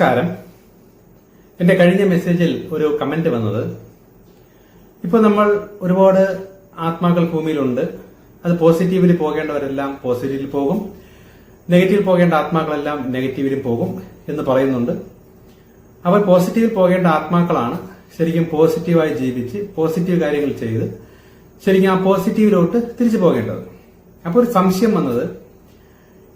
നമസ്കാരം. എന്റെ കഴിഞ്ഞ മെസ്സേജിൽ ഒരു കമന്റ് വന്നത്. ഇപ്പോൾ നമ്മൾ ഒരുപാട് ആത്മാക്കൾ ഭൂമിയിലുണ്ട്. അത് പോസിറ്റീവിൽ പോകേണ്ടവരെല്ലാം പോസിറ്റീവിൽ പോകും. നെഗറ്റീവിൽ പോകേണ്ട ആത്മാക്കളെല്ലാം നെഗറ്റീവിലും പോകും എന്ന് പറയുന്നുണ്ട്. അവർ പോസിറ്റീവിൽ പോകേണ്ട ആത്മാക്കളാണ്. ശരിക്കും പോസിറ്റീവായി ജീവിച്ച് പോസിറ്റീവ് കാര്യങ്ങൾ ചെയ്ത് ശരിക്കും ആ പോസിറ്റീവിലോട്ട് തിരിച്ചു പോകേണ്ടത്. അപ്പോൾ ഒരു സംശയം വന്നത്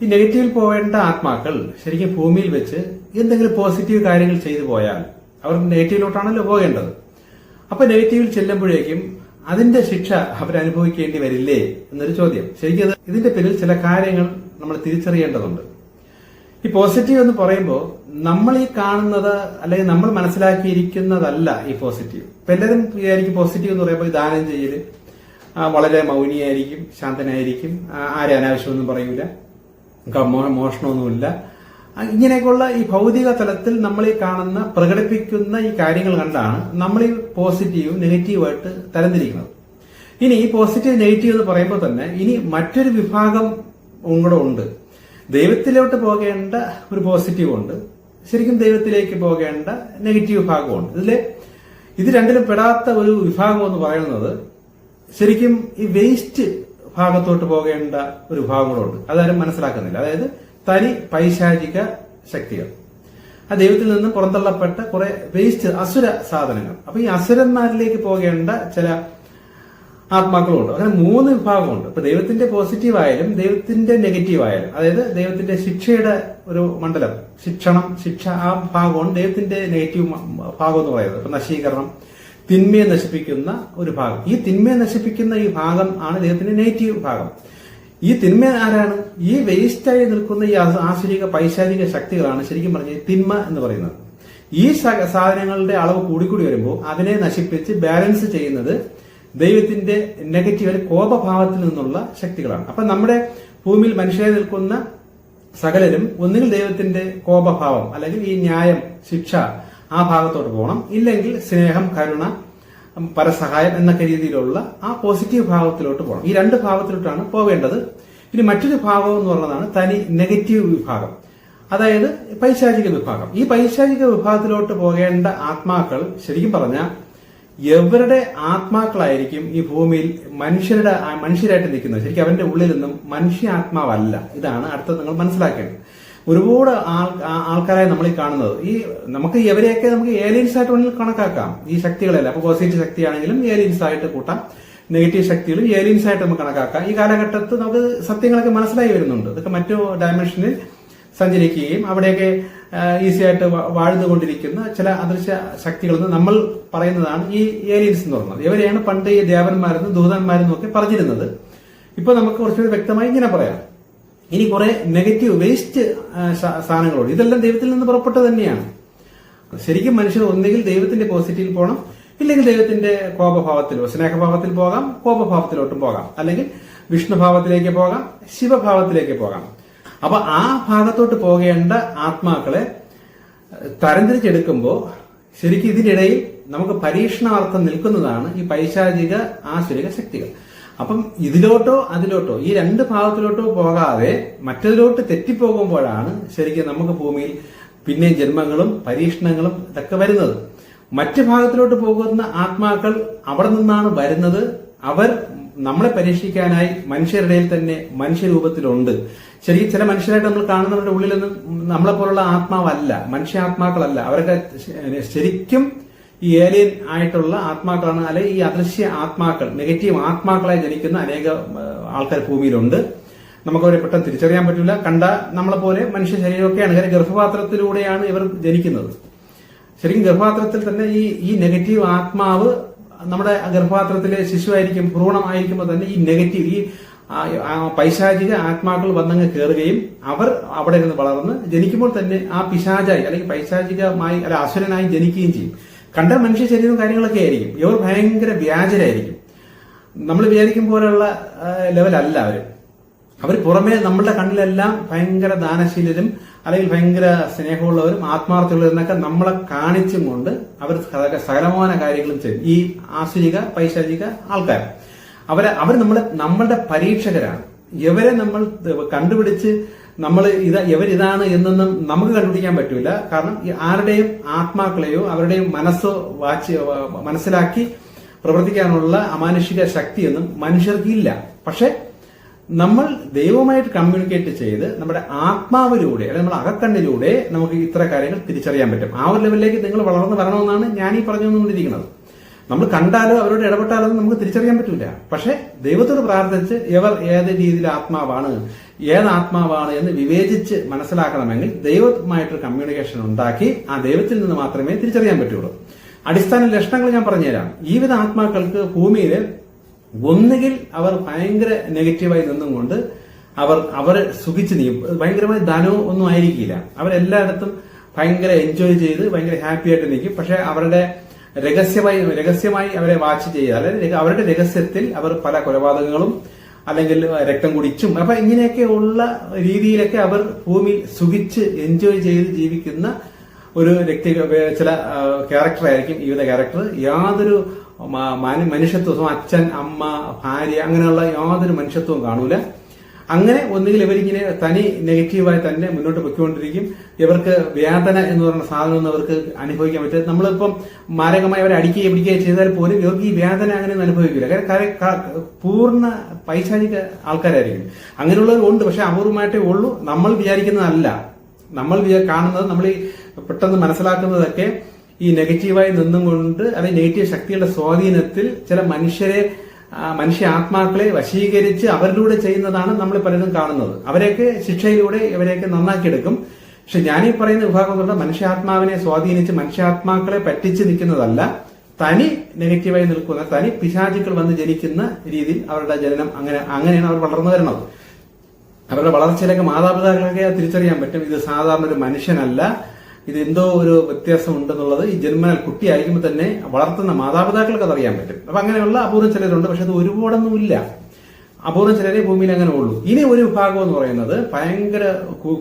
ഈ നെഗറ്റീവിൽ പോകേണ്ട ആത്മാക്കൾ ശരിക്കും ഭൂമിയിൽ വെച്ച് എന്തെങ്കിലും പോസിറ്റീവ് കാര്യങ്ങൾ ചെയ്തു പോയാൽ അവർ നെഗറ്റീവിലോട്ടാണല്ലോ പോകേണ്ടത്. അപ്പൊ നെഗറ്റീവിൽ ചെല്ലുമ്പോഴേക്കും അതിന്റെ ശിക്ഷ അവരനുഭവിക്കേണ്ടി വരില്ലേ എന്നൊരു ചോദ്യം. ശരിക്കും ഇതിന്റെ പിന്നിൽ ചില കാര്യങ്ങൾ നമ്മൾ തിരിച്ചറിയേണ്ടതുണ്ട്. ഈ പോസിറ്റീവ് എന്ന് പറയുമ്പോൾ നമ്മൾ ഈ കാണുന്നത് അല്ലെങ്കിൽ നമ്മൾ മനസ്സിലാക്കിയിരിക്കുന്നതല്ല ഈ പോസിറ്റീവ്. ഇപ്പൊ എല്ലാവരും വിചാരിക്കും പോസിറ്റീവ് എന്ന് പറയുമ്പോൾ ദാനം ചെയ്യൽ വളരെ മൗനിയായിരിക്കും ശാന്തനായിരിക്കും ആരെ അനാവശ്യമൊന്നും പറയൂല. മോഷണമൊന്നുമില്ല. ഇങ്ങനെയൊക്കെയുള്ള ഈ ഭൗതിക തലത്തിൽ നമ്മൾ ഈ കാണുന്ന പ്രകടിപ്പിക്കുന്ന ഈ കാര്യങ്ങൾ കണ്ടാണ് നമ്മൾ ഈ പോസിറ്റീവ് നെഗറ്റീവായിട്ട് തരംതിരിക്കുന്നത്. ഇനി ഈ പോസിറ്റീവ് നെഗറ്റീവ് എന്ന് പറയുമ്പോൾ തന്നെ ഇനി മറ്റൊരു വിഭാഗം കൂടെ ഉണ്ട്. ദൈവത്തിലോട്ട് പോകേണ്ട ഒരു പോസിറ്റീവ് ഉണ്ട്. ശരിക്കും ദൈവത്തിലേക്ക് പോകേണ്ട നെഗറ്റീവ് ഭാഗമുണ്ട് ഇതിൽ ഇത് രണ്ടിലും പെടാത്ത ഒരു വിഭാഗം എന്ന് പറയുന്നത് ശരിക്കും ഈ വേസ്റ്റ് ഭാഗത്തോട്ട് പോകേണ്ട ഒരു ഭാഗം കൂടെ ഉണ്ട് അതാരും മനസ്സിലാക്കുന്നില്ല. അതായത് തനി പൈശാചിക ശക്തികൾ. ആ ദൈവത്തിൽ നിന്ന് പുറന്തള്ളപ്പെട്ട കുറെ വേസ്റ്റ് അസുര സാധനങ്ങൾ. അപ്പൊ ഈ അസുരന്മാരിലേക്ക് പോകേണ്ട ചില ആത്മാക്കളുണ്ട്. അങ്ങനെ മൂന്ന് വിഭാഗമുണ്ട്. ഇപ്പൊ ദൈവത്തിന്റെ പോസിറ്റീവ് ആയാലും ദൈവത്തിന്റെ നെഗറ്റീവ് ആയാലും. അതായത് ദൈവത്തിന്റെ ശിക്ഷയുടെ ഒരു മണ്ഡലം. ശിക്ഷണം ശിക്ഷ ആ ഭാഗമാണ് ദൈവത്തിന്റെ നെഗറ്റീവ് ഭാഗം എന്ന് പറയുന്നത്. ഇപ്പൊ നശീകരണം തിന്മയെ നശിപ്പിക്കുന്ന ഒരു ഭാഗം. ഈ തിന്മയെ നശിപ്പിക്കുന്ന ഈ ഭാഗം ആണ് ദേഹത്തിന്റെ നെഗറ്റീവ് ഭാഗം. ഈ തിന്മ ആരാണ്? ഈ വേസ്റ്റായി നിൽക്കുന്ന ഈ ആസ- ആസുരിക പൈശാചിക ശക്തികളാണ് ശരിക്കും പറഞ്ഞ തിന്മ എന്ന് പറയുന്നത്. ഈ സാധനങ്ങളുടെ അളവ് കൂടിക്കൂടി വരുമ്പോൾ അതിനെ നശിപ്പിച്ച് ബാലൻസ് ചെയ്യുന്നത് ദൈവത്തിന്റെ നെഗറ്റീവ് അല്ലെങ്കിൽ കോപഭാവത്തിൽ നിന്നുള്ള ശക്തികളാണ്. അപ്പൊ നമ്മുടെ ഭൂമിയിൽ മനുഷ്യരെ നിൽക്കുന്ന സകലരും ഒന്നുകിൽ ദൈവത്തിന്റെ കോപഭാവം അല്ലെങ്കിൽ ഈ ന്യായം ശിക്ഷ ആ ഭാഗത്തോട്ട് പോകണം. ഇല്ലെങ്കിൽ സ്നേഹം കരുണ പരസഹായം എന്നൊക്കെ രീതിയിലുള്ള ആ പോസിറ്റീവ് ഭാവത്തിലോട്ട് പോകണം. ഈ രണ്ട് ഭാവത്തിലോട്ടാണ് പോകേണ്ടത്. പിന്നെ മറ്റൊരു ഭാഗം എന്ന് പറഞ്ഞതാണ് തനി നെഗറ്റീവ് വിഭാഗം. അതായത് പൈശാചിക വിഭാഗം. ഈ പൈശാചിക വിഭാഗത്തിലോട്ട് പോകേണ്ട ആത്മാക്കൾ ശരിക്കും പറഞ്ഞാൽ എവരുടെ ആത്മാക്കളായിരിക്കും ഈ ഭൂമിയിൽ മനുഷ്യരുടെ മനുഷ്യരായിട്ട് നിൽക്കുന്നത്? ശരിക്കും അവന്റെ ഉള്ളിൽ നിന്നും മനുഷ്യ ആത്മാവല്ല ഇതാണ് അടുത്തത് നിങ്ങൾ മനസ്സിലാക്കേണ്ടത്. ഒരുപാട് ആൾ ആൾക്കാരായി നമ്മൾ ഈ കാണുന്നത്. ഈ നമുക്ക് ഇവരെയൊക്കെ നമുക്ക് ഏലിയൻസ് ആയിട്ട് വേണമെങ്കിൽ കണക്കാക്കാം. ഈ ശക്തികളെല്ലാം. അപ്പൊ പോസിറ്റീവ് ശക്തിയാണെങ്കിലും ഏലിയൻസ് ആയിട്ട് കൂട്ടാം. നെഗറ്റീവ് ശക്തികളും ഏലിയൻസ് ആയിട്ട് നമുക്ക് കണക്കാക്കാം. ഈ കാലഘട്ടത്തിൽ നമുക്ക് സത്യങ്ങളൊക്കെ മനസ്സിലായി വരുന്നുണ്ട്. ഇതൊക്കെ മറ്റു ഡയമെൻഷനിൽ സഞ്ചരിക്കുകയും അവിടെയൊക്കെ ഈസി ആയിട്ട് വാഴ്ന്നുകൊണ്ടിരിക്കുന്ന ചില അദൃശ്യ ശക്തികളെന്ന് നമ്മൾ പറയുന്നതാണ് ഈ ഏലിയൻസ് എന്ന് പറയുന്നത് ഇവരെയാണ് പണ്ട് ഈ ദേവന്മാരെന്നും ദൂതന്മാരെന്നും ഒക്കെ പറഞ്ഞിരുന്നത്. ഇപ്പൊ നമുക്ക് കുറച്ചുകൂടി വ്യക്തമായി ഇങ്ങനെ പറയാം. ഇനി കുറെ നെഗറ്റീവ് വേസ്റ്റ് സാധനങ്ങളുണ്ട്. ഇതെല്ലാം ദൈവത്തിൽ നിന്ന് പുറപ്പെട്ടു തന്നെയാണ്. ശരിക്കും മനുഷ്യർ ഒന്നുകിൽ ദൈവത്തിന്റെ പോസിറ്റീവിൽ പോകണം ഇല്ലെങ്കിൽ ദൈവത്തിന്റെ കോപഭാവത്തിലോ സ്നേഹഭാവത്തിൽ പോകാം കോപഭാവത്തിലോട്ടും പോകാം. അല്ലെങ്കിൽ വിഷ്ണുഭാവത്തിലേക്ക് പോകാം ശിവഭാവത്തിലേക്ക് പോകാം. അപ്പൊ ആ ഭാഗത്തോട്ട് പോകേണ്ട ആത്മാക്കളെ തരംതിരിച്ചെടുക്കുമ്പോൾ ശരിക്കും ഇതിനിടയിൽ നമുക്ക് പരീക്ഷണാർത്ഥം നിൽക്കുന്നതാണ് ഈ പൈശാചിക ആസുരിക ശക്തികൾ. അപ്പം ഇതിലോട്ടോ അതിലോട്ടോ ഈ രണ്ട് ഭാഗത്തിലോട്ടോ പോകാതെ മറ്റതിലോട്ട് തെറ്റിപ്പോകുമ്പോഴാണ് ശരിക്കും നമുക്ക് ഭൂമിയിൽ പിന്നെ ജന്മങ്ങളും പരീക്ഷണങ്ങളും ഇതൊക്കെ വരുന്നത്. മറ്റ് ഭാഗത്തിലോട്ട് പോകുന്ന ആത്മാക്കൾ അവിടെ നിന്നാണ് വരുന്നത്. അവർ നമ്മളെ പരീക്ഷിക്കാനായി മനുഷ്യരുടെ തന്നെ മനുഷ്യരൂപത്തിലുണ്ട്. ശരിക്കും ചില മനുഷ്യരായിട്ട് നമ്മൾ കാണുന്നവരുടെ ഉള്ളിലൊന്നും നമ്മളെ പോലുള്ള ആത്മാവല്ല മനുഷ്യാത്മാക്കളല്ല. അവരൊക്കെ ശ- ശരിക്കും ഈ ഏലിയൻ ആയിട്ടുള്ള ആത്മാക്കളാണ് അല്ലെ ഈ അദൃശ്യ ആത്മാക്കൾ നെഗറ്റീവ് ആത്മാക്കളായി ജനിക്കുന്ന അനേക ആൾക്കാർ ഭൂമിയിലുണ്ട്. നമുക്കവരെ പെട്ടെന്ന് തിരിച്ചറിയാൻ പറ്റില്ല കണ്ട നമ്മളെ പോലെ മനുഷ്യ ശരീരമൊക്കെയാണ് കാര്യം ഗർഭപാത്രത്തിലൂടെയാണ് ഇവർ ജനിക്കുന്നത്. ശരിക്കും ഗർഭപാത്രത്തിൽ തന്നെ ഈ ഈ നെഗറ്റീവ് ആത്മാവ് നമ്മുടെ ഗർഭപാത്രത്തിലെ ശിശുവായിരിക്കും ഭ്രൂണമായിരിക്കുമ്പോൾ തന്നെ ഈ നെഗറ്റീവ് ഈ പൈശാചിക ആത്മാക്കൾ വന്നങ്ങ് കയറുകയും അവർ അവിടെ നിന്ന് വളർന്ന് ജനിക്കുമ്പോൾ തന്നെ ആ പിശാചായി അല്ലെങ്കിൽ പൈശാചികമായി അല്ല അസുരനായി ജനിക്കുകയും ചെയ്യും. കണ്ട മനുഷ്യ ശരീരവും കാര്യങ്ങളൊക്കെ ആയിരിക്കും. ഇവർ ഭയങ്കര വ്യാജരായിരിക്കും. നമ്മൾ വിചാരിക്കും പോലെയുള്ള ലെവലല്ല അവർ അവർ പുറമേ നമ്മളുടെ കണ്ണിലെല്ലാം ഭയങ്കര ദാനശീലരും അല്ലെങ്കിൽ ഭയങ്കര സ്നേഹമുള്ളവരും ആത്മാർത്ഥമുള്ളവരും എന്നൊക്കെ നമ്മളെ കാണിച്ചും കൊണ്ട് അവർ സകല- സകലമാന കാര്യങ്ങളും ചെയ്യും. ഈ ആസുരിക പൈശാചിക ആൾക്കാർ. അവരെ അവർ നമ്മളെ നമ്മളുടെ പരീക്ഷകരാണ്. ഇവരെ നമ്മൾ കണ്ടുപിടിച്ച് നമ്മൾ ഇത് ഇവരിതാണ് എന്നൊന്നും നമുക്ക് കണ്ടുപിടിക്കാൻ പറ്റൂല. കാരണം ആരുടെയും ആത്മാക്കളെയോ അവരുടെയും മനസ്സോ വാച്ച് മനസ്സിലാക്കി പ്രവർത്തിക്കാനുള്ള അമാനുഷിക ശക്തിയൊന്നും മനുഷ്യർക്ക് ഇല്ല. പക്ഷെ നമ്മൾ ദൈവമായിട്ട് കമ്മ്യൂണിക്കേറ്റ് ചെയ്ത് നമ്മുടെ ആത്മാവിലൂടെ അല്ലെങ്കിൽ നമ്മുടെ അകക്കണ്ണിലൂടെ നമുക്ക് ഇത്ര കാര്യങ്ങൾ തിരിച്ചറിയാൻ പറ്റും. ആ ഒരു ലെവലിലേക്ക് നിങ്ങൾ വളർന്നു വരണമെന്നാണ് ഞാൻ ഈ പറഞ്ഞുകൊണ്ടിരിക്കുന്നത്. നമ്മൾ കണ്ടാലോ അവരോട് ഇടപെട്ടാലോ നമുക്ക് തിരിച്ചറിയാൻ പറ്റില്ല പക്ഷെ ദൈവത്തോട് പ്രാർത്ഥിച്ച് ഇവർ ഏത് രീതിയിൽ ആത്മാവാണ് ഏത് ആത്മാവാണ് എന്ന് വിവേചിച്ച് മനസ്സിലാക്കണമെങ്കിൽ ദൈവമായിട്ടൊരു കമ്മ്യൂണിക്കേഷൻ ഉണ്ടാക്കി ആ ദൈവത്തിൽ നിന്ന് മാത്രമേ തിരിച്ചറിയാൻ പറ്റുള്ളൂ. അടിസ്ഥാന ലക്ഷണങ്ങൾ ഞാൻ പറഞ്ഞുതരാം. വിധ ആത്മാക്കൾക്ക് ഭൂമിയിൽ ഒന്നുകിൽ അവർ ഭയങ്കര നെഗറ്റീവായി നിന്നും കൊണ്ട് അവർ അവരെ സുഖിച്ച് നീ ഭയങ്കരമായ ധനവും ഒന്നും ആയിരിക്കില്ല. അവരെല്ലായിടത്തും ഭയങ്കര എൻജോയ് ചെയ്ത് ഭയങ്കര ഹാപ്പി ആയിട്ട് നിൽക്കും. പക്ഷെ അവരുടെ രഹസ്യമായി രഹസ്യമായി അവരെ വാച്ച് ചെയ്യുക. അല്ലെങ്കിൽ അവരുടെ രഹസ്യത്തിൽ അവർ പല കൊലപാതകങ്ങളും അല്ലെങ്കിൽ രക്തം കുടിച്ചും അപ്പൊ ഇങ്ങനെയൊക്കെ ഉള്ള രീതിയിലൊക്കെ അവർ ഭൂമിയിൽ സുഖിച്ച് എൻജോയ് ചെയ്ത് ജീവിക്കുന്ന ഒരു വ്യക്തി ചില ക്യാരക്ടർ ആയിരിക്കും വിധ ക്യാരക്ടർ യാതൊരു മനുഷ്യത്വം അച്ഛൻ അമ്മ ഭാര്യ അങ്ങനെയുള്ള യാതൊരു മനുഷ്യത്വവും കാണൂല. അങ്ങനെ ഒന്നുകിൽ ഇവരിങ്ങനെ തനി നെഗറ്റീവായി തന്നെ മുന്നോട്ട് പൊയ്ക്കൊണ്ടിരിക്കും. ഇവർക്ക് വേദന എന്ന് പറയുന്ന സാധനം ഒന്നും അവർക്ക് അനുഭവിക്കാൻ പറ്റില്ല. നമ്മളിപ്പം മാരകമായി അവരെ അടിക്കുകയും പിടിക്കുകയും ചെയ്താൽ പോലും ഇവർക്ക് ഈ വേദന അങ്ങനെ അനുഭവിക്കില്ല. കാരണം പൂർണ പൈശാചിക ആൾക്കാരായിരിക്കും. അങ്ങനെയുള്ളവർ ഉണ്ട് പക്ഷെ അപൂർവമായിട്ടേ ഉള്ളൂ. നമ്മൾ വിചാരിക്കുന്നതല്ല. നമ്മൾ കാണുന്നത് നമ്മൾ പെട്ടെന്ന് മനസ്സിലാക്കുന്നതൊക്കെ ഈ നെഗറ്റീവായി നിന്നും കൊണ്ട് അല്ലെങ്കിൽ നെഗറ്റീവ് ശക്തിയുടെ സ്വാധീനത്തിൽ ചില മനുഷ്യരെ മനുഷ്യ ആത്മാക്കളെ വശീകരിച്ച് അവരിലൂടെ ചെയ്യുന്നതാണ് നമ്മൾ പലരും കാണുന്നത്. അവരെയൊക്കെ ശിക്ഷയിലൂടെ ഇവരെയൊക്കെ നന്നാക്കിയെടുക്കും. പക്ഷെ ഞാനീ പറയുന്ന വിഭാഗം കൊണ്ട് മനുഷ്യാത്മാവിനെ സ്വാധീനിച്ച് മനുഷ്യാത്മാക്കളെ പറ്റിച്ച് നിൽക്കുന്നതല്ല. തനി നെഗറ്റീവായി നിൽക്കുന്ന തനി പിശാചുക്കൾ വന്ന് ജനിക്കുന്ന രീതിയിൽ അവരുടെ ജനനം അങ്ങനെ അങ്ങനെയാണ് അവർ വളർന്നു വരുന്നത്. അവരുടെ വളർച്ചയിലൊക്കെ മാതാപിതാക്കളൊക്കെ തിരിച്ചറിയാൻ പറ്റും. ഇത് സാധാരണ ഒരു മനുഷ്യനല്ല. ഇത് എന്തോ ഒരു വ്യത്യാസം ഉണ്ടെന്നുള്ളത് ഈ ജന്മനാൽ കുട്ടിയായിരിക്കുമ്പോൾ തന്നെ വളർത്തുന്ന മാതാപിതാക്കൾക്ക് അത് അറിയാൻ പറ്റും. അപ്പൊ അങ്ങനെയുള്ള അപൂർവം ചിലരുണ്ട് പക്ഷെ അത് ഒരുപാടൊന്നും ഇല്ല അപൂർവം ചിലരെ ഭൂമിയിൽ അങ്ങനെ ഉള്ളൂ. ഇനി ഒരു വിഭാഗം എന്ന് പറയുന്നത് ഭയങ്കര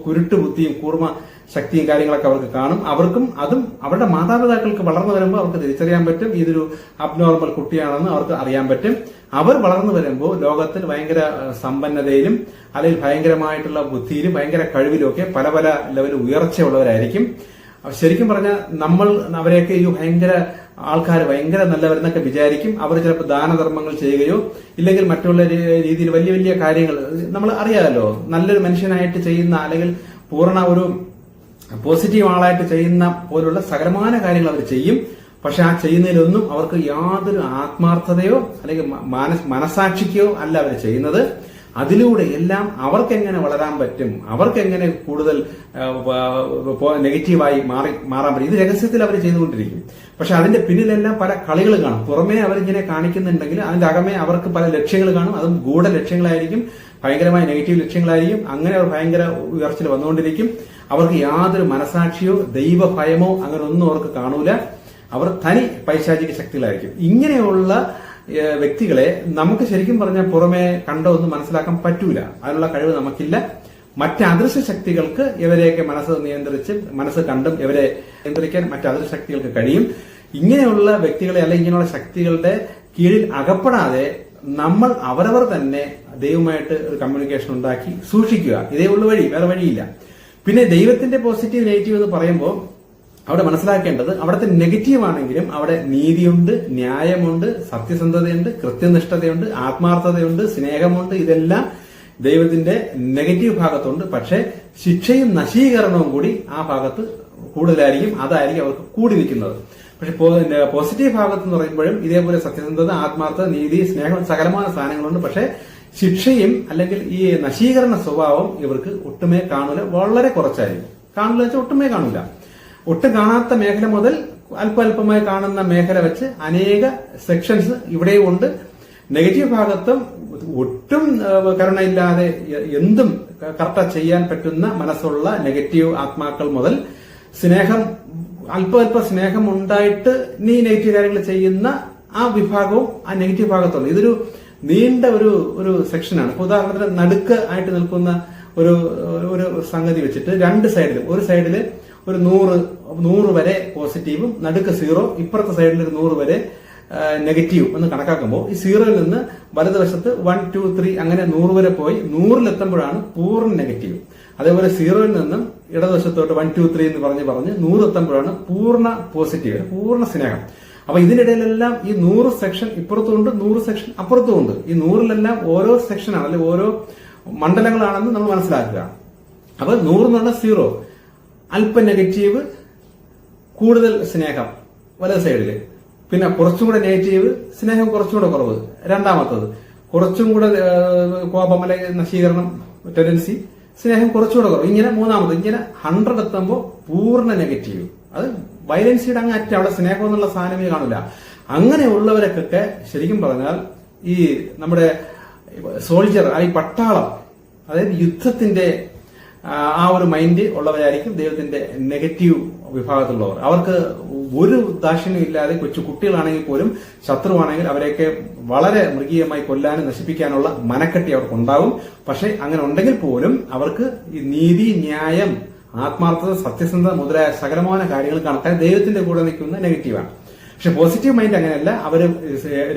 കുരുട്ട് ബുദ്ധിയും കൂർമ്മ ശക്തിയും കാര്യങ്ങളൊക്കെ അവർക്ക് കാണും. അവർക്കും അതും അവരുടെ മാതാപിതാക്കൾക്ക് വളർന്നു വരുമ്പോൾ അവർക്ക് തിരിച്ചറിയാൻ പറ്റും. ഇതൊരു അബ്നോർമൽ കുട്ടിയാണെന്ന് അവർക്ക് അറിയാൻ പറ്റും. അവർ വളർന്നു വരുമ്പോൾ ലോകത്തിൽ ഭയങ്കര സമ്പന്നതയിലും അല്ലെങ്കിൽ ഭയങ്കരമായിട്ടുള്ള ബുദ്ധിയിലും ഭയങ്കര കഴിവിലും ഒക്കെ പല പല ലെവലിൽ ഉയർച്ചയുള്ളവരായിരിക്കും. ശരിക്കും പറഞ്ഞാൽ നമ്മൾ അവരെയൊക്കെ ഈ ഭയങ്കര ആൾക്കാർ ഭയങ്കര നല്ലവരെന്നൊക്കെ വിചാരിക്കും. അവർ ചിലപ്പോൾ ദാനധർമ്മങ്ങൾ ചെയ്യുകയോ ഇല്ലെങ്കിൽ മറ്റുള്ള രീതിയിൽ വലിയ വലിയ കാര്യങ്ങൾ നമ്മൾ അറിയാമല്ലോ നല്ലൊരു മനുഷ്യനായിട്ട് ചെയ്യുന്ന അല്ലെങ്കിൽ പൂർണ ഒരു പോസിറ്റീവ് ആളായിട്ട് ചെയ്യുന്ന പോലുള്ള സകലമായ കാര്യങ്ങൾ അവർ ചെയ്യും. പക്ഷെ ആ ചെയ്യുന്നതിലൊന്നും അവർക്ക് യാതൊരു ആത്മാർത്ഥതയോ അല്ലെങ്കിൽ മനസാക്ഷിക്കോ അല്ല അവർ ചെയ്യുന്നത്. അതിലൂടെ എല്ലാം അവർക്ക് എങ്ങനെ വളരാൻ പറ്റും? അവർക്ക് എങ്ങനെ കൂടുതൽ നെഗറ്റീവായി മാറി മാറാൻ പറ്റും? ഇത് രഹസ്യത്തിൽ അവർ ചെയ്തുകൊണ്ടിരിക്കും. പക്ഷെ അതിന്റെ പിന്നിലെല്ലാം പല കളികൾ കാണും. പുറമേ അവരിങ്ങനെ കാണിക്കുന്നുണ്ടെങ്കിൽ അതിന്റെ അകമേ അവർക്ക് പല ലക്ഷ്യങ്ങൾ കാണും. അതും ഗൂഢ ലക്ഷ്യങ്ങളായിരിക്കും. ഭയങ്കരമായ നെഗറ്റീവ് ലക്ഷ്യങ്ങളായിരിക്കും. അങ്ങനെ അവർ ഭയങ്കര ഉയർച്ചയിൽ വന്നുകൊണ്ടിരിക്കും. അവർക്ക് യാതൊരു മനസാക്ഷിയോ ദൈവഭയമോ അങ്ങനെ ഒന്നും അവർക്ക് കാണൂല. അവർ തനി പൈശാചിക ശക്തികളായിരിക്കും. ഇങ്ങനെയുള്ള വ്യക്തികളെ നമുക്ക് ശരിക്കും പറഞ്ഞാൽ പുറമെ കണ്ടോ ഒന്നും മനസ്സിലാക്കാൻ പറ്റൂല. അതിനുള്ള കഴിവ് നമുക്കില്ല. മറ്റ് അദൃശ്യ ശക്തികൾക്ക് ഇവരെയൊക്കെ മനസ്സ് നിയന്ത്രിച്ച് മനസ്സ് കണ്ടും ഇവരെ നിയന്ത്രിക്കാൻ മറ്റ് അദൃശ്യ ശക്തികൾക്ക് കഴിയും. ഇങ്ങനെയുള്ള വ്യക്തികളെ അല്ലെങ്കിൽ ഇങ്ങനെയുള്ള ശക്തികളുടെ കീഴിൽ അകപ്പെടാതെ നമ്മൾ അവരവർ തന്നെ ദൈവമായിട്ട് ഒരു കമ്മ്യൂണിക്കേഷൻ ഉണ്ടാക്കി സൂക്ഷിക്കുക. ഇതേ ഉള്ള വഴി വേറെ വഴിയില്ല. പിന്നെ ദൈവത്തിന്റെ പോസിറ്റീവ് നെഗറ്റീവ് എന്ന് പറയുമ്പോൾ അവിടെ മനസ്സിലാക്കേണ്ടത് അവിടുത്തെ നെഗറ്റീവ് ആണെങ്കിലും അവിടെ നീതിയുണ്ട് ന്യായമുണ്ട് സത്യസന്ധതയുണ്ട് കൃത്യനിഷ്ഠതയുണ്ട് ആത്മാർത്ഥതയുണ്ട് സ്നേഹമുണ്ട് ഇതെല്ലാം ദൈവത്തിന്റെ നെഗറ്റീവ് ഭാഗത്തുണ്ട്. പക്ഷെ ശിക്ഷയും നശീകരണവും കൂടി ആ ഭാഗത്ത് കൂടുതലായിരിക്കും അതായിരിക്കും അവർക്ക് കൂടി നിൽക്കുന്നത്. പക്ഷെ പോസിറ്റീവ് ഭാഗത്ത് എന്ന് പറയുമ്പോഴും ഇതേപോലെ സത്യസന്ധത ആത്മാർത്ഥത നീതി സ്നേഹം സകലമായ സാധനങ്ങളുണ്ട്. പക്ഷെ ശിക്ഷയും അല്ലെങ്കിൽ ഈ നശീകരണ സ്വഭാവം ഇവർക്ക് ഒട്ടുമേ കാണൂല. വളരെ കുറച്ചായിരിക്കും. കാണില്ല വെച്ചാൽ ഒട്ടുമേ കാണൂല. ഒട്ടും കാണാത്ത മേഖല മുതൽ അല്പല്പമായി കാണുന്ന മേഖല വെച്ച് അനേക സെക്ഷൻസ് ഇവിടെയും ഉണ്ട്. നെഗറ്റീവ് ഭാഗത്തും ഒട്ടും കരുണയില്ലാതെ എന്തും കറക്റ്റ ചെയ്യാൻ പറ്റുന്ന മനസ്സുള്ള നെഗറ്റീവ് ആത്മാക്കൾ മുതൽ സ്നേഹം അല്പ അല്പ സ്നേഹം ഉണ്ടായിട്ട് നീ നെഗറ്റീവ് കാര്യങ്ങൾ ചെയ്യുന്ന ആ വിഭാഗവും ആ നെഗറ്റീവ് ഭാഗത്തുണ്ട്. ഇതൊരു നീണ്ട ഒരു ഒരു സെക്ഷനാണ് ഉദാഹരണത്തിന് നടുക്ക് ആയിട്ട് നിൽക്കുന്ന ഒരു ഒരു സംഗതി വെച്ചിട്ട് രണ്ട് സൈഡിലും ഒരു സൈഡിൽ ഒരു നൂറ് നൂറ് വരെ പോസിറ്റീവും നടുക്ക് സീറോ ഇപ്പുറത്തെ സൈഡിൽ ഒരു നൂറ് വരെ നെഗറ്റീവ് എന്ന് കണക്കാക്കുമ്പോൾ ഈ സീറോയിൽ നിന്ന് വലതുവശത്ത് വൺ ടു ത്രീ അങ്ങനെ നൂറ് വരെ പോയി നൂറിലെത്തുമ്പോഴാണ് പൂർണ നെഗറ്റീവ്. അതേപോലെ സീറോയിൽ നിന്നും ഇടതുവശത്തോട്ട് വൺ ടു ത്രീ എന്ന് പറഞ്ഞ് പറഞ്ഞ് നൂറ് എത്തുമ്പോഴാണ് പൂർണ പോസിറ്റീവ് പൂർണ സ്നേഹം. അപ്പൊ ഇതിനിടയിലെല്ലാം ഈ നൂറ് സെക്ഷൻ ഇപ്പുറത്തുമുണ്ട് നൂറ് സെക്ഷൻ അപ്പുറത്തുമുണ്ട്. ഈ നൂറിലെല്ലാം ഓരോ സെക്ഷനാണ് അല്ലെങ്കിൽ ഓരോ മണ്ഡലങ്ങളാണെന്ന് നമ്മൾ മനസ്സിലാക്കുക. അപ്പൊ നൂറ് പറഞ്ഞാൽ സീറോ അല്പ നെഗറ്റീവ് കൂടുതൽ സ്നേഹം. വലത് സൈഡിൽ പിന്നെ കുറച്ചും കൂടെ നെഗറ്റീവ് സ്നേഹം കുറച്ചും കൂടെ കുറവ്. രണ്ടാമത്തത്. കുറച്ചും കൂടെ കോപം അല്ലെങ്കിൽ നശീകരണം ടെൻഡൻസി സ്നേഹം കുറച്ചുകൂടെ കുറവ്. ഇങ്ങനെ മൂന്നാമത്. ഇങ്ങനെ ഹൺഡ്രഡ് എത്തുമ്പോൾ പൂർണ നെഗറ്റീവ് അത് വയലൻസിയുടെ അങ്ങ് അറ്റ. അവിടെ സ്നേഹം എന്നുള്ള സാധനമേ കാണില്ല അങ്ങനെയുള്ളവരൊക്കെ ശരിക്കും പറഞ്ഞാൽ ഈ നമ്മുടെ സോൾജർ അല്ലെങ്കിൽ പട്ടാളം അതായത് യുദ്ധത്തിന്റെ ആ, ഒരു മൈൻഡ് ഉള്ളവരായിരിക്കും ദൈവത്തിന്റെ നെഗറ്റീവ് വിഭാഗത്തിലുള്ളവർ. അവർക്ക് ഒരു ദാക്ഷിണ്യം ഇല്ലാതെ കൊച്ചു കുട്ടികളാണെങ്കിൽ പോലും ശത്രുവാണെങ്കിൽ അവരെയൊക്കെ വളരെ മൃഗീയമായി കൊല്ലാനും നശിപ്പിക്കാനുള്ള മനക്കെട്ടി അവർക്ക് ഉണ്ടാവും പക്ഷെ അങ്ങനെ ഉണ്ടെങ്കിൽ പോലും അവർക്ക് നീതി ന്യായം ആത്മാർത്ഥത സത്യസന്ധത മുതലായ സകലമായ കാര്യങ്ങൾ കണക്കാൻ ദൈവത്തിന്റെ കൂടെ നിൽക്കുന്ന നെഗറ്റീവാണ് പക്ഷെ പോസിറ്റീവ് മൈൻഡ് അങ്ങനെയല്ല. അവർ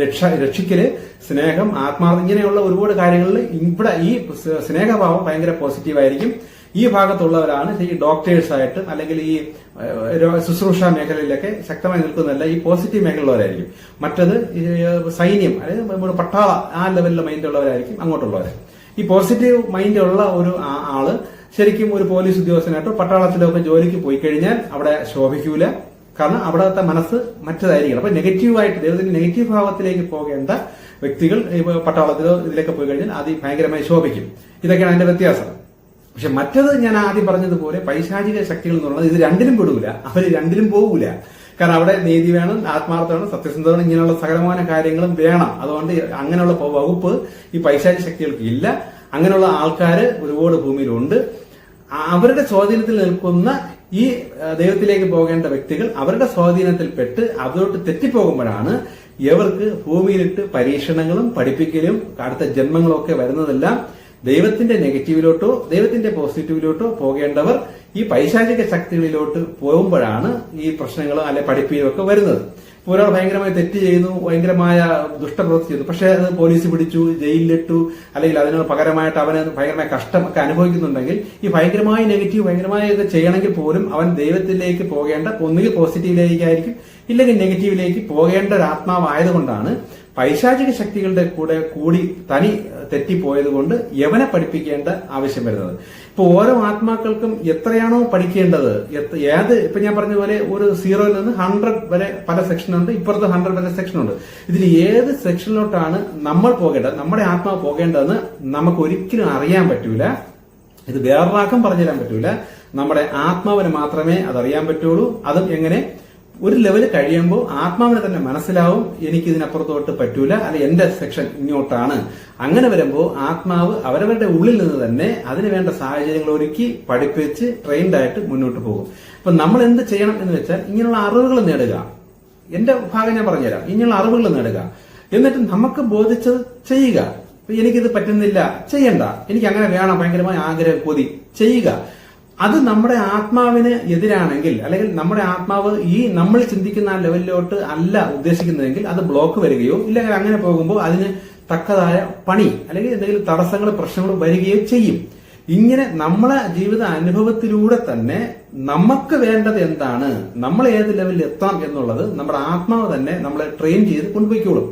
രക്ഷ രക്ഷിക്കൽ സ്നേഹം ആത്മാർത്ഥ ഇങ്ങനെയുള്ള ഒരുപാട് കാര്യങ്ങളിൽ ഇവിടെ ഈ സ്നേഹഭാവം ഭയങ്കര പോസിറ്റീവ് ആയിരിക്കും ഈ ഭാഗത്തുള്ളവരാണ് ഈ ആയിട്ട് അല്ലെങ്കിൽ ഈ ശുശ്രൂഷ മേഖലയിലൊക്കെ ശക്തമായി നിൽക്കുന്നതല്ല ഈ പോസിറ്റീവ് മേഖലയുള്ളവരായിരിക്കും മറ്റത് സൈന്യം അതായത് പട്ടാള ആ ലെവലിലെ മൈൻഡ് ഉള്ളവരായിരിക്കും അങ്ങോട്ടുള്ളവർ ഈ പോസിറ്റീവ് മൈൻഡ് ഉള്ള ഒരു ആൾ ശരിക്കും ഒരു പോലീസ് ഉദ്യോഗസ്ഥനായിട്ടോ പട്ടാളത്തിലോ ഒക്കെ ജോലിക്ക് പോയി കഴിഞ്ഞാൽ അവിടെ ശോഭിക്കൂല. കാരണം അവിടുത്തെ മനസ്സ് മറ്റതായിരിക്കണം. അപ്പൊ നെഗറ്റീവായിട്ട് ദൈവത്തിന്റെ നെഗറ്റീവ് ഭാവത്തിലേക്ക് പോകേണ്ട വ്യക്തികൾ പട്ടാളത്തിലോ ഇതിലേക്ക് പോയി കഴിഞ്ഞാൽ അത് ഭയങ്കരമായി ശോഭിക്കും. ഇതൊക്കെയാണ് അതിന്റെ വ്യത്യാസം. പക്ഷെ മറ്റത് ഞാൻ ആദ്യം പറഞ്ഞതുപോലെ പൈശാചിക ശക്തികൾ എന്ന് പറയുന്നത് ഇത് രണ്ടിലും പെടൂല. അവർ രണ്ടിലും പോകൂല. കാരണം അവിടെ നീതി വേണം ആത്മാർത്ഥ വേണം സത്യസന്ധത വേണം ഇങ്ങനെയുള്ള സകലമായ കാര്യങ്ങളും വേണം. അതുകൊണ്ട് അങ്ങനെയുള്ള വകുപ്പ് ഈ പൈശാചിക ശക്തികൾക്ക് ഇല്ല. അങ്ങനെയുള്ള ആൾക്കാര് ഒരുപാട് ഭൂമിയിലുണ്ട്. അവരുടെ സ്വാധീനത്തിൽ നിൽക്കുന്ന ഈ ദൈവത്തിലേക്ക് പോകേണ്ട വ്യക്തികൾ അവരുടെ സ്വാധീനത്തിൽപ്പെട്ട് അതിലോട്ട് തെറ്റിപ്പോകുമ്പോഴാണ് ഇവർക്ക് ഭൂമിയിലിട്ട് പരീക്ഷണങ്ങളും പഠിപ്പിക്കലും അടുത്ത ജന്മങ്ങളും ഒക്കെ വരുന്നതെല്ലാം ദൈവത്തിന്റെ നെഗറ്റീവിലോട്ടോ ദൈവത്തിന്റെ പോസിറ്റീവിലോട്ടോ പോകേണ്ടവർ ഈ പൈശാചിക ശക്തികളിലോട്ട് പോകുമ്പോഴാണ് ഈ പ്രശ്നങ്ങളും അല്ലെ പഠിപ്പിക്കലും ഒക്കെ വരുന്നത്. ഒരാൾ ഭയങ്കരമായി തെറ്റ് ചെയ്യുന്നു ഭയങ്കരമായ ദുഷ്ടപ്രവൃത്തി ചെയ്യുന്നു. പക്ഷേ അത് പോലീസ് പിടിച്ചു ജയിലിലിട്ടു അല്ലെങ്കിൽ അതിന് പകരമായിട്ട് അവന് ഭയങ്കരമായ കഷ്ടമൊക്കെ അനുഭവിക്കുന്നുണ്ടെങ്കിൽ ഈ ഭയങ്കരമായ നെഗറ്റീവ് ഭയങ്കരമായ ഇത് ചെയ്യണമെങ്കിൽ പോലും അവൻ ദൈവത്തിലേക്ക് പോകേണ്ട ഒന്നുകിൽ പോസിറ്റീവിലേക്കായിരിക്കും ഇല്ലെങ്കിൽ നെഗറ്റീവിലേക്ക് പോകേണ്ട ഒരു ആത്മാവായതുകൊണ്ടാണ് പൈശാചിക ശക്തികളുടെ കൂടെ കൂടി തനി തെറ്റിപ്പോയത് കൊണ്ട് യവനെ പഠിപ്പിക്കേണ്ട ആവശ്യം വരുന്നത്. ഇപ്പൊ ഓരോ ആത്മാക്കൾക്കും എത്രയാണോ പഠിക്കേണ്ടത്? ഏത് ഇപ്പൊ ഞാൻ പറഞ്ഞ പോലെ ഒരു സീറോയിൽ നിന്ന് ഹൺഡ്രഡ് വരെ പല സെക്ഷൻ ഉണ്ട് ഇപ്പുറത്ത് ഹൺഡ്രഡ് വരെ സെക്ഷൻ ഉണ്ട്. ഇതിൽ ഏത് സെക്ഷനിലോട്ടാണ് നമ്മൾ പോകേണ്ടത് നമ്മുടെ ആത്മാവ് പോകേണ്ടതെന്ന് നമുക്ക് ഒരിക്കലും അറിയാൻ പറ്റൂല. ഇത് വേറൊരാൾക്കും പറഞ്ഞുതരാൻ പറ്റൂല. നമ്മുടെ ആത്മാവിന് മാത്രമേ അതറിയാൻ പറ്റുള്ളൂ. അതും എങ്ങനെ? ഒരു ലെവൽ കഴിയുമ്പോൾ ആത്മാവിനെ തന്നെ മനസ്സിലാവും എനിക്ക് ഇതിനപ്പുറത്തോട്ട് പറ്റൂല അല്ലെ എന്റെ സെക്ഷൻ ഇങ്ങോട്ടാണ്. അങ്ങനെ വരുമ്പോൾ ആത്മാവ് അവരവരുടെ ഉള്ളിൽ നിന്ന് തന്നെ അതിന് വേണ്ട സാഹചര്യങ്ങൾ ഒരുക്കി പഠിപ്പിച്ച് ട്രെയിൻഡ് ആയിട്ട് മുന്നോട്ട് പോകും. അപ്പൊ നമ്മൾ എന്ത് ചെയ്യണം എന്ന് വെച്ചാൽ ഇങ്ങനെയുള്ള അറിവുകൾ നേടുക. എന്റെ ഭാഗം ഞാൻ പറഞ്ഞുതരാം. ഇങ്ങനെയുള്ള അറിവുകൾ നേടുക. എന്നിട്ട് നമുക്ക് ബോധിച്ചത് ചെയ്യുക. എനിക്കിത് പറ്റുന്നില്ല ചെയ്യണ്ട. എനിക്ക് അങ്ങനെ വേണം ഭയങ്കരമായ ആഗ്രഹം കൊതി. ചെയ്യുക. അത് നമ്മുടെ ആത്മാവിന് എതിരാണെങ്കിൽ അല്ലെങ്കിൽ നമ്മുടെ ആത്മാവ് ഈ നമ്മൾ ചിന്തിക്കുന്ന ആ ലെവലിലോട്ട് അല്ല ഉദ്ദേശിക്കുന്നതെങ്കിൽ അത് ബ്ലോക്ക് വരികയോ ഇല്ലെങ്കിൽ അങ്ങനെ പോകുമ്പോൾ അതിന് തക്കതായ പണി അല്ലെങ്കിൽ എന്തെങ്കിലും തടസ്സങ്ങൾ പ്രശ്നങ്ങൾ വരികയോ ചെയ്യും. ഇങ്ങനെ നമ്മളെ ജീവിത അനുഭവത്തിലൂടെ തന്നെ നമുക്ക് വേണ്ടത് എന്താണ്? നമ്മൾ ഏത് ലെവലിൽ എത്താം എന്നുള്ളത് നമ്മുടെ ആത്മാവ് തന്നെ നമ്മളെ ട്രെയിൻ ചെയ്ത് കൊണ്ടുപോയിക്കോളും.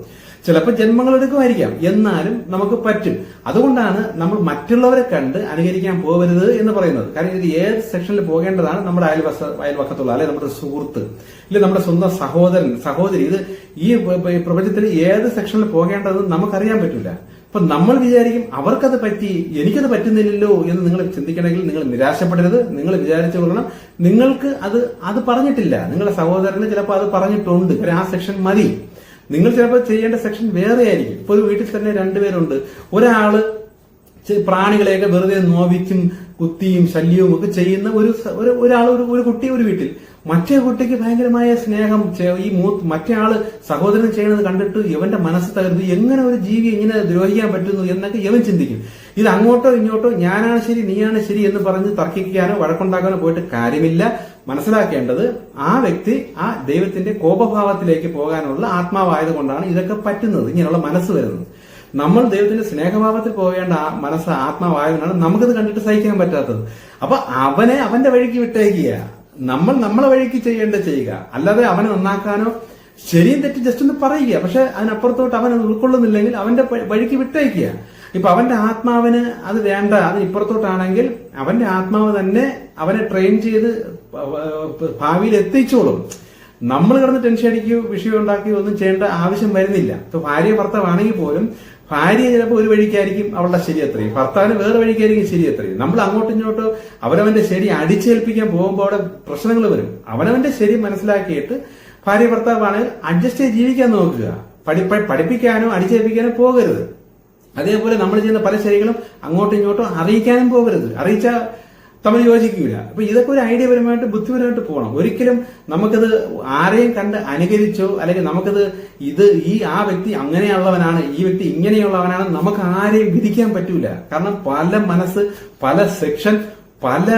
ചിലപ്പോൾ ജന്മങ്ങൾ എടുക്കുമായിരിക്കാം. എന്നാലും നമുക്ക് പറ്റും. അതുകൊണ്ടാണ് നമ്മൾ മറ്റുള്ളവരെ കണ്ട് അനുകരിക്കാൻ പോകരുത് എന്ന് പറയുന്നത്. കാരണം ഇത് ഏത് സെക്ഷനിൽ പോകേണ്ടതാണ് നമ്മുടെ അയൽവസ അയൽവക്കത്തുള്ള അല്ലെ നമ്മുടെ സുഹൃത്ത് ഇല്ലെ നമ്മുടെ സ്വന്തം സഹോദരൻ സഹോദരി. ഇത് ഈ പ്രപഞ്ചത്തിൽ ഏത് സെക്ഷനിൽ പോകേണ്ടതെന്ന് നമുക്കറിയാൻ പറ്റില്ല. അപ്പൊ നമ്മൾ വിചാരിക്കും അവർക്കത് പറ്റി എനിക്കത് പറ്റുന്നില്ലല്ലോ എന്ന് നിങ്ങൾ ചിന്തിക്കണമെങ്കിൽ നിങ്ങൾ നിരാശപ്പെടരുത്. നിങ്ങൾ വിചാരിച്ചു കൊള്ളണം. നിങ്ങൾക്ക് അത് അത് പറഞ്ഞിട്ടില്ല. നിങ്ങളുടെ സഹോദരന് ചിലപ്പോൾ അത് പറഞ്ഞിട്ടുണ്ട്. ആ സെക്ഷൻ മതി. നിങ്ങൾ ചിലപ്പോൾ ചെയ്യേണ്ട സെക്ഷൻ വേറെ ആയിരിക്കും. ഇപ്പോൾ വീട്ടിൽ തന്നെ രണ്ടുപേരുണ്ട്. ഒരാൾ പ്രാണികളെയൊക്കെ വെറുതെ നോവിച്ചും കുത്തിയും ശല്യവും ഒക്കെ ചെയ്യുന്ന ഒരു ഒരു ഒരാൾ ഒരു ഒരു കുട്ടി ഒരു വീട്ടിൽ. മറ്റേ കുട്ടിക്ക് ഭയങ്കരമായ സ്നേഹം ഈ മൂ മറ്റേ ആൾ സഹോദരൻ ചെയ്യുന്നത് കണ്ടിട്ട് ഇവന്റെ മനസ്സ് തകർന്നു എങ്ങനെ ഒരു ജീവി ഇങ്ങനെ ദ്രോഹിക്കാൻ പറ്റുന്നു എന്നൊക്കെ ഇവൻ ചിന്തിക്കും. ഇത് അങ്ങോട്ടോ ഇങ്ങോട്ടോ ഞാനാണ് ശരി നീയാണ് ശരി എന്ന് പറഞ്ഞ് തർക്കിക്കാനോ വഴക്കുണ്ടാക്കാനോ പോയിട്ട് കാര്യമില്ല. മനസ്സിലാക്കേണ്ടത് ആ വ്യക്തി ആ ദൈവത്തിന്റെ കോപഭാവത്തിലേക്ക് പോകാനുള്ള ആത്മാവായത് കൊണ്ടാണ് ഇതൊക്കെ പറ്റുന്നത് ഇങ്ങനെയുള്ള മനസ്സ് വരുന്നത്. നമ്മൾ ദൈവത്തിന്റെ സ്നേഹഭാവത്തിൽ പോകേണ്ട മനസ്സ് ആത്മാവായതുകൊണ്ടാണ് നമുക്കത് കണ്ടിട്ട് സഹിക്കാൻ പറ്റാത്തത്. അപ്പൊ അവനെ അവന്റെ വഴിക്ക് വിട്ടേക്കുക. നമ്മൾ നമ്മളെ വഴിക്ക് ചെയ്യേണ്ട ചെയ്യുക. അല്ലാതെ അവനെ നന്നാക്കാനോ ശരിയും തെറ്റ് ജസ്റ്റ് ഒന്ന് പറയുക. പക്ഷെ അതിനപ്പുറത്തോട്ട് അവൻ ഉൾക്കൊള്ളുന്നില്ലെങ്കിൽ അവന്റെ വഴിക്ക് വിട്ടേക്കുക. ഇപ്പൊ അവന്റെ ആത്മാവിന് അത് വേണ്ട അത് ഇപ്പുറത്തോട്ടാണെങ്കിൽ അവന്റെ ആത്മാവ് തന്നെ അവനെ ട്രെയിൻ ചെയ്ത് ഭാവിയിൽ എത്തിച്ചോളും. നമ്മൾ കിടന്ന് ടെൻഷൻ അടിക്കുകയോ വിഷയം ഉണ്ടാക്കുകയോ ഒന്നും ചെയ്യേണ്ട ആവശ്യം വരുന്നില്ല. ഇപ്പൊ ഭാര്യ ഭർത്താവാണെങ്കിൽ പോലും ഭാര്യ ചിലപ്പോൾ ഒരു വഴിക്കായിരിക്കും അവളുടെ ശരി അത്രയും. ഭർത്താവിന് വേറെ വഴിക്കായിരിക്കും ശരി അത്രയും. നമ്മൾ അങ്ങോട്ടും ഇങ്ങോട്ടോ അവനവന്റെ ശരി അടിച്ചേൽപ്പിക്കാൻ പോകുമ്പോൾ അവിടെ പ്രശ്നങ്ങൾ വരും. അവനവന്റെ ശരി മനസ്സിലാക്കിയിട്ട് ഭാര്യ ഭർത്താവാണെങ്കിൽ അഡ്ജസ്റ്റ് ചെയ്ത് ജീവിക്കാൻ നോക്കുക. പഠി പഠിപ്പിക്കാനോ അടിച്ചേൽപ്പിക്കാനോ പോകരുത്. അതേപോലെ നമ്മൾ ചെയ്യുന്ന പല ശരികളും അങ്ങോട്ടും ഇങ്ങോട്ടും അറിയിക്കാനും പോകരുത്. അറിയിച്ചാൽ തമ്മിൽ യോജിക്കില്ല അപ്പൊ ഇതൊക്കെ ഒരു ഐഡിയപരമായിട്ട് ബുദ്ധിപരമായിട്ട് പോകണം. ഒരിക്കലും നമുക്കത് ആരെയും കണ്ട് അനുകരിച്ചോ അല്ലെങ്കിൽ നമുക്കത് ഇത് ഈ ആ വ്യക്തി അങ്ങനെയുള്ളവനാണ് ഈ വ്യക്തി ഇങ്ങനെയുള്ളവനാണ് നമുക്ക് ആരെയും വിധിക്കാൻ പറ്റൂല. കാരണം പല മനസ്സ് പല സെക്ഷൻ പല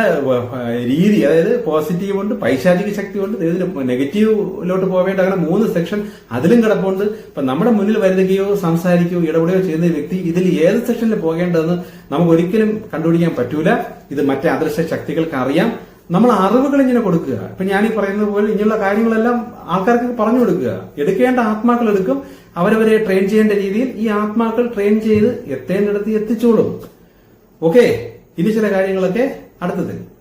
രീതി അതായത് പോസിറ്റീവ് ഉണ്ട് പൈശാചിക ശക്തി ഉണ്ട് ഇതിന് നെഗറ്റീവിലോട്ട് പോവേണ്ട അങ്ങനെ മൂന്ന് സെക്ഷൻ അതിലും കിടപ്പുണ്ട്. ഇപ്പൊ നമ്മുടെ മുന്നിൽ വരുകയോ സംസാരിക്കുകയോ ഇടപെടുകയോ ചെയ്യുന്ന വ്യക്തി ഇതിൽ ഏത് സെക്ഷനിൽ പോകേണ്ടതെന്ന് നമുക്ക് ഒരിക്കലും കണ്ടുപിടിക്കാൻ പറ്റൂല. ഇത് മറ്റേ അദൃശ്യ ശക്തികൾക്ക് അറിയാം നമ്മൾ അറിവുകൾ ഇങ്ങനെ കൊടുക്കുക. ഇപ്പൊ ഞാൻ ഈ പറയുന്നത് പോലെ ഇങ്ങനെയുള്ള കാര്യങ്ങളെല്ലാം ആൾക്കാർക്ക് പറഞ്ഞു കൊടുക്കുക. എടുക്കേണ്ട ആത്മാക്കൾ എടുക്കും. അവരവരെ ട്രെയിൻ ചെയ്യേണ്ട രീതിയിൽ ഈ ആത്മാക്കൾ ട്രെയിൻ ചെയ്ത് എത്തേണ്ടിടത്ത് എത്തിച്ചോളും. ഓക്കെ ഇനി ചില കാര്യങ്ങളൊക്കെ അടുത്തത്